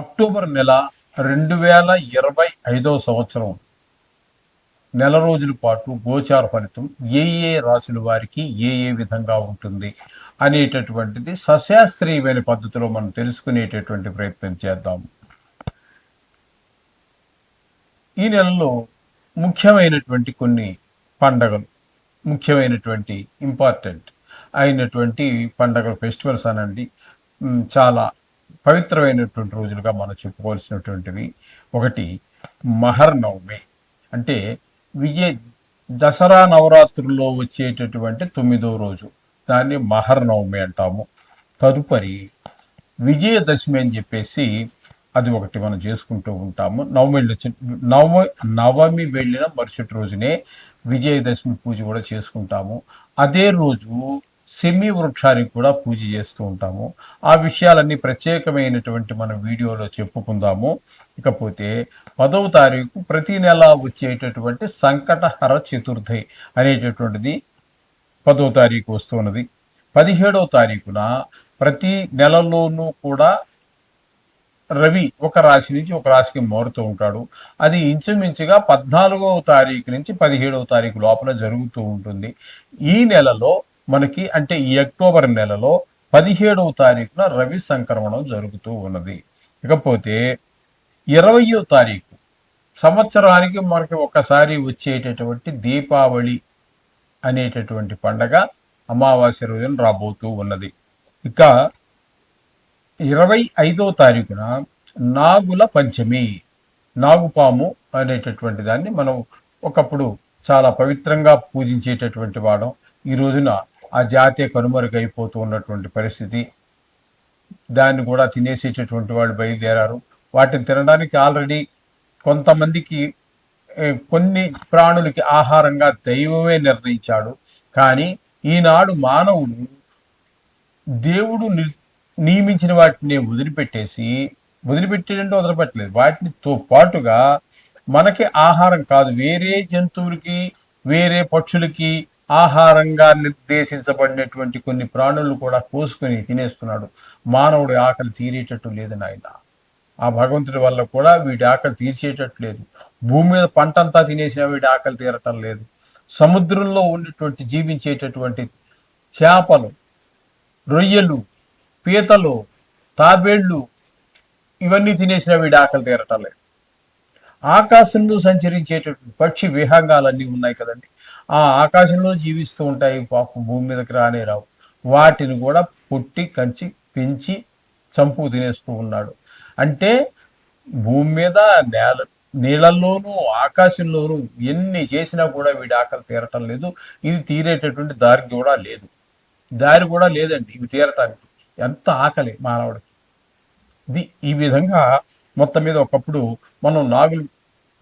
October నెల రెండు వేల ఇరవై ఐదవ సంవత్సరం. నెల రోజుల పాటు గోచార ఫలితం ఏ ఏ రాశుల వారికి ఏ ఏ విధంగా ఉంటుంది అనేటటువంటిది సశాస్త్రీయమైన పద్ధతిలో మనం తెలుసుకునేటటువంటి ప్రయత్నం చేద్దాము ఈ నెలలో ముఖ్యమైనటువంటి కొన్ని పండగలు ముఖ్యమైనటువంటి ఇంపార్టెంట్ అయినటువంటి పండగలు ఫెస్టివల్స్ అనండి. చాలా పవిత్రమైనటువంటి రోజులుగా మనం చెప్పుకోవాల్సినటువంటివి ఒకటి మహర్నవమి అంటే విజయ దసరా నవరాత్రుల్లో వచ్చేటటువంటి తొమ్మిదో రోజు. దాన్ని మహర్నవమి అంటాము. తదుపరి విజయదశమి అని చెప్పేసి అది ఒకటి మనం చేసుకుంటూ ఉంటాము. నవమి నవ నవమి వెళ్ళిన మరుసటి రోజునే విజయదశమి పూజ కూడా చేసుకుంటాము. అదే రోజు సెమి వృక్షానికి కూడా పూజ చేస్తూ ఉంటాము. ఆ విషయాలన్నీ ప్రత్యేకమైనటువంటి మన వీడియోలో చెప్పుకుందాము. ఇకపోతే పదవ తారీఖు ప్రతి నెల వచ్చేటటువంటి సంకటహర చతుర్థి అనేటటువంటిది పదవ తారీఖు వస్తున్నది. పదిహేడవ తారీఖున ప్రతి నెలలోనూ కూడా రవి ఒక రాశి నుంచి ఒక రాశికి మారుతూ ఉంటాడు. అది ఇంచుమించుగా పద్నాలుగవ తారీఖు నుంచి పదిహేడవ తారీఖు లోపల జరుగుతూ ఉంటుంది. ఈ నెలలో మనకి అంటే ఈ అక్టోబర్ నెలలో పదిహేడవ తారీఖున రవి సంక్రమణం జరుగుతూ ఉన్నది. ఇకపోతే ఇరవయో తారీఖు సంవత్సరానికి మనకి ఒకసారి వచ్చేటటువంటి దీపావళి అనేటటువంటి పండగ అమావాస్య రోజున రాబోతూ ఉన్నది. ఇక ఇరవై ఐదో తారీఖున నాగుల పంచమి నాగుపాము అనేటటువంటి దాన్ని మనం ఒకప్పుడు చాలా పవిత్రంగా పూజించేటటువంటి వాడం. ఈ రోజున ఆ జాతీయ కనుమరుగైపోతూ ఉన్నటువంటి పరిస్థితి. దాన్ని కూడా తినేసేటటువంటి వాళ్ళు బయలుదేరారు. వాటిని తినడానికి ఆల్రెడీ కొంతమందికి కొన్ని ప్రాణులకి ఆహారంగా దైవమే నిర్ణయించాడు. కానీ ఈనాడు మానవుడు దేవుడు ని- నియమించిన వాటిని వదిలిపెట్టేసి వదిలిపెట్టేటంటే వదిలిపెట్టలేదు. వాటితో పాటుగా మనకి ఆహారం కాదు. వేరే జంతువులకి వేరే పక్షులకి ఆహారంగా నిర్దేశించబడినటువంటి కొన్ని ప్రాణులు కూడా కోసుకొని తినేస్తున్నాడు. మానవుడి ఆకలి తీరేటట్టు లేదు నాయన. ఆ భగవంతుడి వల్ల కూడా వీటి ఆకలి తీర్చేటట్టు లేదు. భూమి మీద పంటంతా తినేసినా వీటి ఆకలి తీరటం లేదు. సముద్రంలో ఉన్నటువంటి జీవించేటటువంటి చేపలు రొయ్యలు పీతలు తాబేళ్ళు ఇవన్నీ తినేసిన వీడి ఆకలి తీరటం లేదు. ఆకాశంలో సంచరించేటటువంటి పక్షి విహంగాలన్నీ ఉన్నాయి కదండి. ఆ ఆకాశంలో జీవిస్తూ ఉంటాయి పాపం భూమి మీదకి రానే రావు. వాటిని కూడా పుట్టి కంచి పెంచి చంపు తినేస్తూ ఉన్నాడు. అంటే భూమి మీద నేల నీళ్ళల్లోనూ ఆకాశంలోనూ ఎన్ని చేసినా కూడా వీడి ఆకలి తీరటం లేదు. ఇది తీరేటటువంటి దారి కూడా లేదు. దారి కూడా లేదండి ఇవి తీరటానికి. ఎంత ఆకలి మానవుడికి. ఇది ఈ విధంగా మొత్తం మీద ఒకప్పుడు మనం నాగులు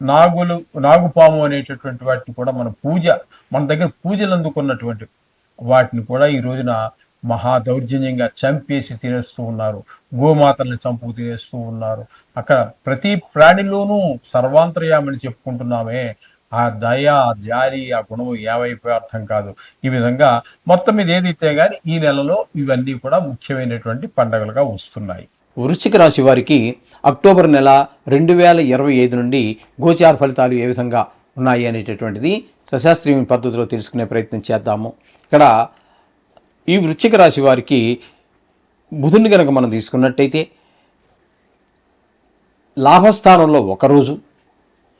నాగులు నాగుపాము అనేటటువంటి వాటిని కూడా మన పూజ మన దగ్గర పూజలు అందుకున్నటువంటి వాటిని కూడా ఈ రోజున మహా దౌర్జన్యంగా చంపేసి తినేస్తూ ఉన్నారు. గోమాతల్ని చంపు తినేస్తూ ఉన్నారు. అక్కడ ప్రతి ప్రాణిలోనూ సర్వాంతర్యామని చెప్పుకుంటున్నామే. ఆ దయ ఆ జాలి ఆ గుణం ఏవైపో అర్థం కాదు. ఈ విధంగా మొత్తం మీద ఏదైతే కానీ ఈ నెలలో ఇవన్నీ కూడా ముఖ్యమైనటువంటి పండగలుగా వస్తున్నాయి. వృశ్చిక రాశి వారికి అక్టోబర్ నెల రెండు వేల ఇరవై ఐదు నుండి గోచార ఫలితాలు ఏ విధంగా ఉన్నాయి అనేటటువంటిది సశాస్త్రీయ పద్ధతిలో తెలుసుకునే ప్రయత్నం చేద్దాము. ఇక్కడ ఈ వృశ్చిక రాశి వారికి బుధుని కనుక మనం తీసుకున్నట్టయితే లాభస్థానంలో ఒక రోజు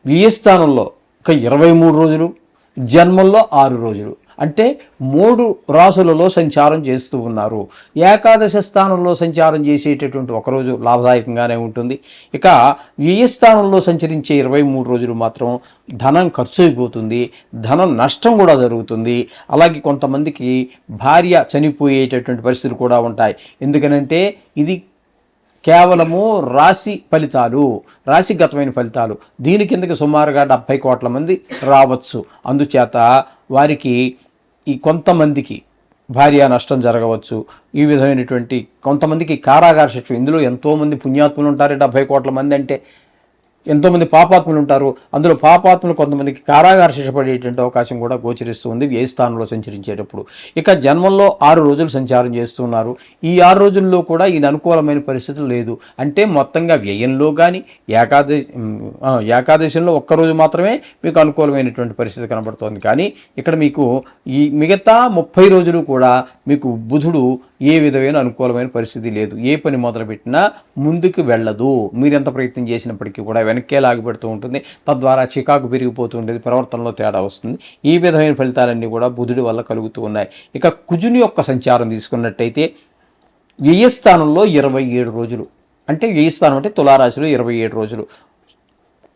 వ్యయస్థానంలో ఒక ఇరవై మూడు రోజులు జన్మంలో ఆరు రోజులు. అంటే మూడు రాసులలో సంచారం చేస్తూ ఉన్నారు. ఏకాదశ స్థానంలో సంచారం చేసేటటువంటి ఒకరోజు లాభదాయకంగానే ఉంటుంది. ఇక వ్యయస్థానంలో సంచరించే ఇరవై మూడు రోజులు మాత్రం ధనం ఖర్చు అయిపోతుంది ధనం నష్టం కూడా జరుగుతుంది. అలాగే కొంతమందికి భార్య చనిపోయేటటువంటి పరిస్థితులు కూడా ఉంటాయి. ఎందుకనంటే ఇది కేవలము రాశి ఫలితాలు రాశిగతమైన ఫలితాలు. దీని కిందకి సుమారుగా డెబ్భై కోట్ల మంది రావచ్చు. అందుచేత వారికి ఈ కొంతమందికి భార్య నష్టం జరగవచ్చు ఈ విధమైనటువంటి కొంతమందికి కారాగార శిక్ష ఇందులో ఎంతోమంది పుణ్యాత్ములు ఉంటారు డెబ్భై కోట్ల మంది అంటే ఎంతోమంది పాపాత్ములు ఉంటారు. అందులో పాపాత్ములు కొంతమందికి కారాగార శిక్ష పడేటువంటి అవకాశం కూడా గోచరిస్తుంది. ఏ స్థానంలో సంచరించేటప్పుడు. ఇక జన్మంలో ఆరు రోజులు సంచారం చేస్తున్నారు. ఈ ఆరు రోజుల్లో కూడా ఈయన అనుకూలమైన పరిస్థితులు లేదు. అంటే మొత్తంగా వ్యయంలో కానీ ఏకాదశి ఏకాదశంలో ఏకాదశిలో ఒక్కరోజు మాత్రమే మీకు అనుకూలమైనటువంటి పరిస్థితి కనబడుతోంది. కానీ ఇక్కడ మీకు ఈ మిగతా ముప్పై రోజులు కూడా మీకు బుధుడు ఏ విధమైన అనుకూలమైన పరిస్థితి లేదు ఏ పని మొదలుపెట్టినా ముందుకు వెళ్ళదు. మీరు ఎంత ప్రయత్నం చేసినప్పటికీ కూడా వెనక్కే లాగిపెడుతూ ఉంటుంది. తద్వారా చికాకు పెరిగిపోతూ ఉంటుంది ప్రవర్తనలో తేడా వస్తుంది. ఈ విధమైన ఫలితాలన్నీ కూడా బుధుడి వల్ల కలుగుతూ ఉన్నాయి. ఇక కుజుని యొక్క సంచారం తీసుకున్నట్టయితే వ్యయస్థానంలో ఇరవై ఏడు రోజులు. అంటే వ్యయస్థానం అంటే తులారాశిలో ఇరవై ఏడు రోజులు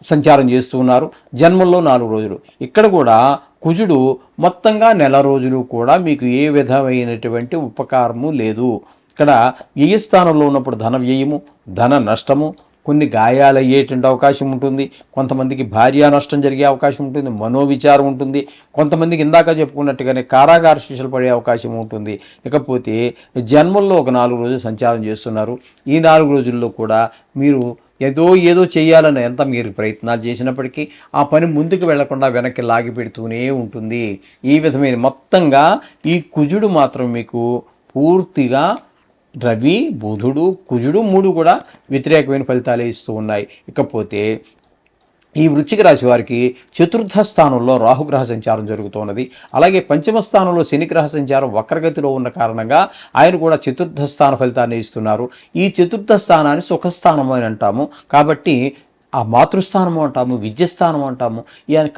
సంచారం చేస్తూ ఉన్నారు. జన్మంలో నాలుగు రోజులు. ఇక్కడ కూడా కుజుడు మొత్తంగా నెల రోజులు కూడా మీకు ఏ విధమైనటువంటి ఉపకారము లేదు. ఇక్కడ వ్యయ స్థానంలో ఉన్నప్పుడు ధన వ్యయము ధన నష్టము కొన్ని గాయాలు అయ్యేటువంటి అవకాశం ఉంటుంది. కొంతమందికి భార్య నష్టం జరిగే అవకాశం ఉంటుంది మనోవిచారం ఉంటుంది. కొంతమందికి ఇందాక చెప్పుకున్నట్టుగానే కారాగార శిక్షలు పడే అవకాశం ఉంటుంది. ఇకపోతే జన్మల్లో ఒక నాలుగు రోజులు సంచారం చేస్తున్నారు. ఈ నాలుగు రోజుల్లో కూడా మీరు ఏదో ఏదో చేయాలని ఎంత మీరు ప్రయత్నాలు చేసినప్పటికీ ఆ పని ముందుకు వెళ్ళకుండా వెనక్కి లాగి పెడుతూనే ఉంటుంది. ఈ విధమైన మొత్తంగా ఈ కుజుడు మాత్రం మీకు పూర్తిగా రవి బుధుడు కుజుడు మూడు కూడా వ్యతిరేకమైన ఫలితాలు ఇస్తూ ఉన్నాయి. ఇకపోతే ఈ వృశ్చిక రాశి వారికి చతుర్థ స్థానంలో రాహుగ్రహ సంచారం జరుగుతున్నది. అలాగే పంచమ స్థానంలో శనిగ్రహ సంచారం వక్రగతిలో ఉన్న కారణంగా ఆయన కూడా చతుర్థ స్థాన ఫలితాన్ని ఇస్తున్నారు. ఈ చతుర్థ స్థానాన్ని సుఖస్థానం అని అంటాము. కాబట్టి ఆ మాతృస్థానం అంటాము విద్యస్థానం అంటాము.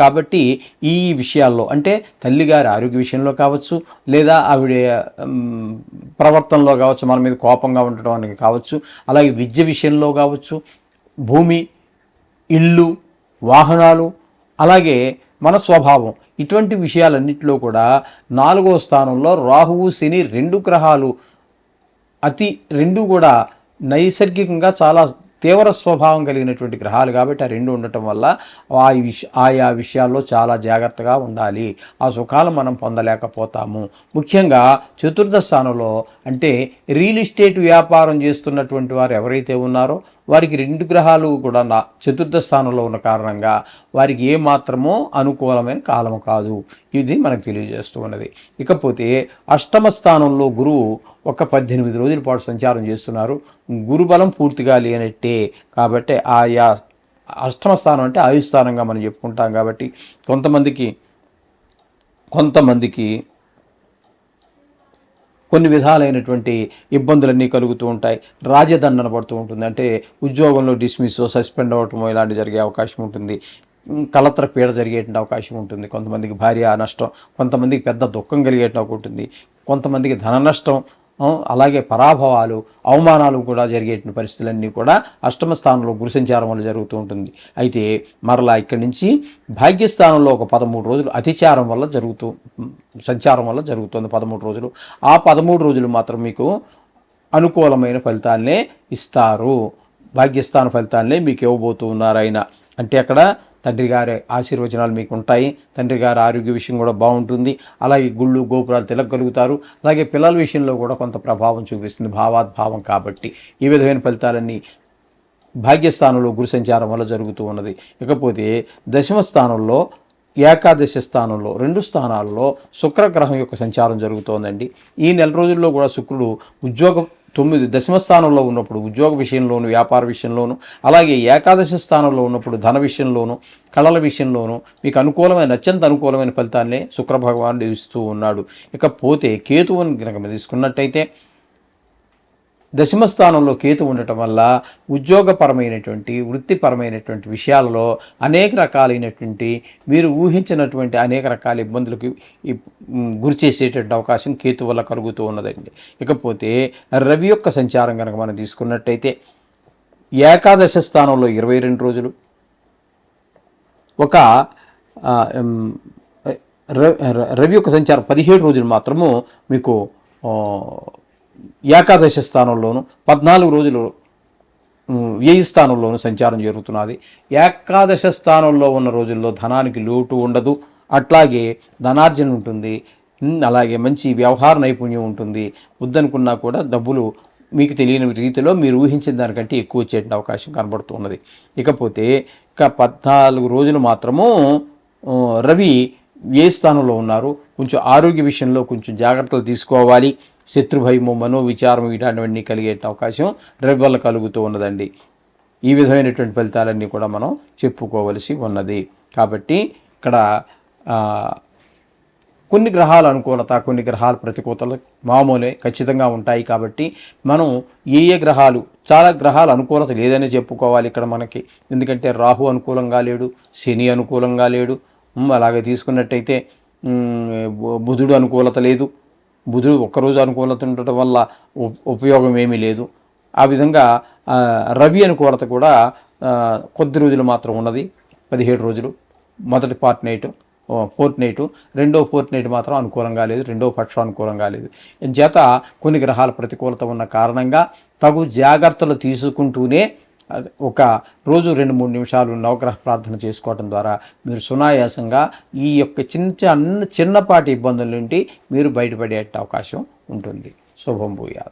కాబట్టి ఈ విషయాల్లో అంటే తల్లిగారి ఆరోగ్య విషయంలో కావచ్చు లేదా ఆవిడ ప్రవర్తనలో కావచ్చు మన మీద కోపంగా ఉండటం అనేది కావచ్చు అలాగే విద్య విషయంలో కావచ్చు భూమి ఇల్లు వాహనాలు అలాగే మన స్వభావం. ఇటువంటి విషయాలన్నింటిలో కూడా నాలుగో స్థానంలో రాహువు శని రెండు గ్రహాలు. అతి రెండు కూడా నైసర్గికంగా చాలా తీవ్ర స్వభావం కలిగినటువంటి గ్రహాలు కాబట్టి ఆ రెండు ఉండటం వల్ల ఆ విష ఆయా విషయాల్లో చాలా జాగ్రత్తగా ఉండాలి. ఆ సుఖాలు మనం పొందలేకపోతాము. ముఖ్యంగా చతుర్థ స్థానంలో అంటే రియల్ ఎస్టేట్ వ్యాపారం చేస్తున్నటువంటి వారు ఎవరైతే ఉన్నారో వారికి రెండు గ్రహాలు కూడా నా చతుర్థ స్థానంలో ఉన్న కారణంగా వారికి ఏ మాత్రమో అనుకూలమైన కాలము కాదు. ఇది మనకు తెలియజేస్తూ ఉన్నది. ఇకపోతే అష్టమ స్థానంలో గురువు ఒక పద్దెనిమిది రోజుల పాటు సంచారం చేస్తున్నారు. గురుబలం పూర్తిగా లేనట్టే కాబట్టి ఆయా అష్టమ స్థానం అంటే ఆయుస్థానంగా మనం చెప్పుకుంటాం కాబట్టి కొంతమందికి కొంతమందికి కొన్ని విధాలైనటువంటి ఇబ్బందులన్నీ కలుగుతూ ఉంటాయి. రాజదండన పడుతూ ఉంటుంది. అంటే ఉద్యోగంలో డిస్మిస్ సస్పెండ్ అవ్వటమో ఇలాంటివి జరిగే అవకాశం ఉంటుంది. కలత్ర పీడ జరిగేటువంటి అవకాశం ఉంటుంది. కొంతమందికి భార్య నష్టం కొంతమందికి పెద్ద దుఃఖం కలిగేటువంటి ఉంటుంది. కొంతమందికి ధన నష్టం అలాగే పరాభవాలు అవమానాలు కూడా జరిగేటువంటి పరిస్థితులన్నీ కూడా అష్టమ స్థానంలో గురు సంచారం వల్ల జరుగుతూ ఉంటుంది. అయితే మరలా ఇక్కడి నుంచి భాగ్యస్థానంలో ఒక పదమూడు రోజులు అతిచారం వల్ల జరుగుతూ సంచారం వల్ల జరుగుతుంది పదమూడు రోజులు. ఆ పదమూడు రోజులు మాత్రం మీకు అనుకూలమైన ఫలితాలనే ఇస్తారు. భాగ్యస్థాన ఫలితాలనే మీకు ఇవ్వబోతూ ఉన్నారు ఆయన. అంటే అక్కడ తండ్రి గారి ఆశీర్వచనాలు మీకు ఉంటాయి తండ్రి గారి ఆరోగ్య విషయం కూడా బాగుంటుంది. అలాగే గుళ్ళు గోపురాలు తిలగలుగుతారు అలాగే పిల్లల విషయంలో కూడా కొంత ప్రభావం చూపిస్తుంది. భావాద్భావం కాబట్టి ఈ విధమైన ఫలితాలన్నీ భాగ్యస్థానంలో గురు సంచారం వల్ల జరుగుతూ ఉన్నది. ఇకపోతే దశమ స్థానంలో ఏకాదశ స్థానంలో రెండు స్థానాల్లో శుక్రగ్రహం యొక్క సంచారం జరుగుతోందండి. ఈ నెల రోజుల్లో కూడా శుక్రుడు ఉద్యోగం తొమ్మిది దశమ స్థానంలో ఉన్నప్పుడు ఉద్యోగ విషయంలోను వ్యాపార విషయంలోను అలాగే ఏకాదశి స్థానంలో ఉన్నప్పుడు ధన విషయంలోను కళల విషయంలోను మీకు అనుకూలమైన అత్యంత అనుకూలమైన ఫలితాన్నే శుక్రభగవానుడు ఇస్తూ ఉన్నాడు. ఇకపోతే కేతువుని కనుక తీసుకున్నట్టయితే దశమ స్థానంలో కేతు ఉండటం వల్ల ఉద్యోగపరమైనటువంటి వృత్తిపరమైనటువంటి విషయాలలో అనేక రకాలైనటువంటి మీరు ఊహించినటువంటి అనేక రకాల ఇబ్బందులకు గురి చేసేటువంటి అవకాశం కేతు వల్ల కలుగుతూ ఉన్నదండి. ఇకపోతే రవి యొక్క సంచారం కనుక మనం తీసుకున్నట్టయితే ఏకాదశ స్థానంలో ఇరవై రెండు రోజులు ఒక రవి యొక్క సంచారం పదిహేడు రోజులు మాత్రము మీకు ఏకాదశ స్థానంలోను పద్నాలుగు రోజులు వ్యయ స్థానంలోను సంచారం జరుగుతున్నది. ఏకాదశ స్థానంలో ఉన్న రోజుల్లో ధనానికి లోటు ఉండదు. అట్లాగే ధనార్జన ఉంటుంది. అలాగే మంచి వ్యవహార నైపుణ్యం ఉంటుంది. వద్దనుకున్నా కూడా డబ్బులు మీకు తెలియని రీతిలో మీరు ఊహించిన దానికంటే ఎక్కువ వచ్చే అవకాశం కనబడుతున్నది. ఇకపోతే ఇక పద్నాలుగు రోజులు మాత్రము రవి ఏ స్థానంలో ఉన్నారు. కొంచెం ఆరోగ్య విషయంలో కొంచెం జాగ్రత్తలు తీసుకోవాలి. శత్రుభయము మనోవిచారం ఇలాంటివన్నీ కలిగే అవకాశం రవి వల్ల కలుగుతూ ఉన్నదండి. ఈ విధమైనటువంటి ఫలితాలన్నీ కూడా మనం చెప్పుకోవలసి ఉన్నది. కాబట్టి ఇక్కడ కొన్ని గ్రహాల అనుకూలత కొన్ని గ్రహాల ప్రతికూలతలు మామూలే ఖచ్చితంగా ఉంటాయి కాబట్టి మనం ఏ ఏ గ్రహాలు చాలా గ్రహాల అనుకూలత లేదని చెప్పుకోవాలి ఇక్కడ మనకి. ఎందుకంటే రాహు అనుకూలంగా లేడు శని అనుకూలంగా లేడు. అలాగే తీసుకున్నట్టయితే బు- బుధుడు అనుకూలత లేదు. బుధుడు ఒక్కరోజు అనుకూలత ఉండటం వల్ల ఉపయోగం ఏమీ లేదు. ఆ విధంగా రవి అనుకూలత కూడా కొద్ది రోజులు మాత్రం ఉన్నది. పదిహేడు రోజులు. మొదటి పార్ట్ నైట్ ఫోర్త్ నైట్. రెండో ఫోర్త్ నైట్ మాత్రం అనుకూలంగా లేదు. రెండో పక్షం అనుకూలంగా లేదు. చేత కొన్ని గ్రహాల ప్రతికూలత ఉన్న కారణంగా తగు జాగ్రత్తలు తీసుకుంటూనే ఒక రోజు రెండు మూడు నిమిషాలు నవగ్రహ ప్రార్థన చేసుకోవడం ద్వారా మీరు సునాయాసంగా ఈ యొక్క చిన్న చిన్న చిన్నపాటి ఇబ్బందుల నుండి మీరు బయటపడే అవకాశం ఉంటుంది. శుభం భూయాలు